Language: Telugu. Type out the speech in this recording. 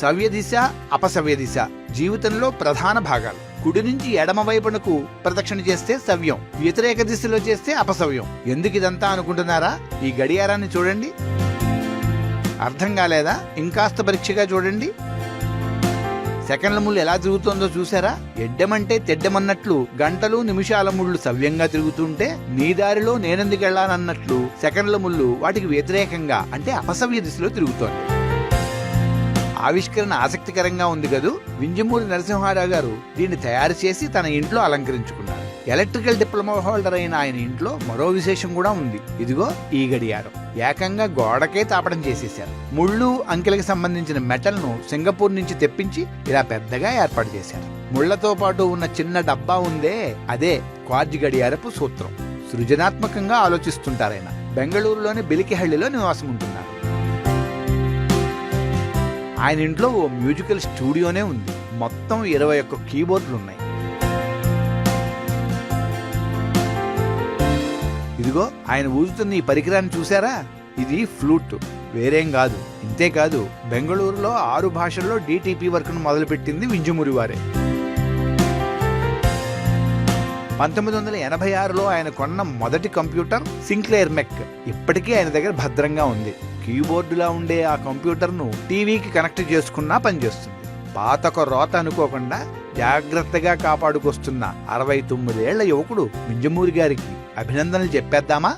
సవ్య దిశ అపసవ్య దిశ జీవితంలో ప్రధాన భాగాలు. కుడి నుంచి ఎడమ వైపునకు ప్రదక్షిణ చేస్తే సవ్యం. వ్యతిరేక దిశలో చేస్తే అపసవ్యం. ఎందుకు ఇదంతా అనుకుంటున్నారా? ఈ గడియారాన్ని చూడండి. అర్థం కాలేదా? ఇంకాస్త పరీక్షగా చూడండి. సెకండ్ల ముళ్ళు ఎలా తిరుగుతుందో చూసారా? ఎడ్డమంటే తెడ్డమన్నట్లు గంటలు నిమిషాల ముళ్ళు సవ్యంగా తిరుగుతుంటే నీ దారిలో నేనెందుకెళ్ళానన్నట్లు సెకండ్ల ముళ్ళు వాటికి వ్యతిరేకంగా అంటే అపసవ్య దిశలో తిరుగుతోంది. ఆవిష్కరణ ఆసక్తికరంగా ఉంది కదూ? వింజమూరి నరసింహారావు గారు దీన్ని తయారు చేసి తన ఇంట్లో అలంకరించుకున్నారు. ఎలక్ట్రికల్ డిప్లొమా హోల్డర్ అయిన ఆయన ఇంట్లో మరో విశేషం కూడా ఉంది. ఇదిగో ఈ గడియారం. ఏకంగా గోడకే తాపడం చేసేశారు. ముళ్ళు అంకెలకు సంబంధించిన మెటల్ను సింగపూర్ నుంచి తెప్పించి ఇలా పెద్దగా ఏర్పాటు చేశారు. ముళ్ళతో పాటు ఉన్న చిన్న డబ్బా ఉందే అదే క్వార్జ్ గడియారపు సూత్రం. సృజనాత్మకంగా ఆలోచిస్తుంటారాయన. బెంగళూరులోని బిలికిహళ్ళిలో నివాసం ఉంటున్నారు. ఆయన ఇంట్లో ఓ మ్యూజికల్ స్టూడియోనే ఉంది. మొత్తం ఇరవై ఒక్క కీబోర్డులు ఉన్నాయి ఇదిగో ఆయన ఊదుతున్న ఈ పరికరాన్ని చూసారా ఇది ఫ్లూట్. వేరేం కాదు. ఇంతేకాదు బెంగళూరులో ఆరు భాషల్లో డిటిపి వర్క్ను మొదలుపెట్టింది వింజమూరి వారే పంతొమ్మిది వందల ఎనభై ఆరులో ఆయన కొన్న మొదటి కంప్యూటర్ సింక్లేర్ మెక్. ఇప్పటికీ ఆయన దగ్గర భద్రంగా ఉంది. కీబోర్డులా ఉండే ఆ కంప్యూటర్ను టీవీకి కనెక్ట్ చేసుకున్నా పనిచేస్తుంది. పాతక రోత అనుకోకుండా జాగ్రత్తగా కాపాడుకొస్తున్న అరవై తొమ్మిదేళ్ళ యువకుడు మింజమూరి గారికి అభినందనలు చెప్పేద్దామా?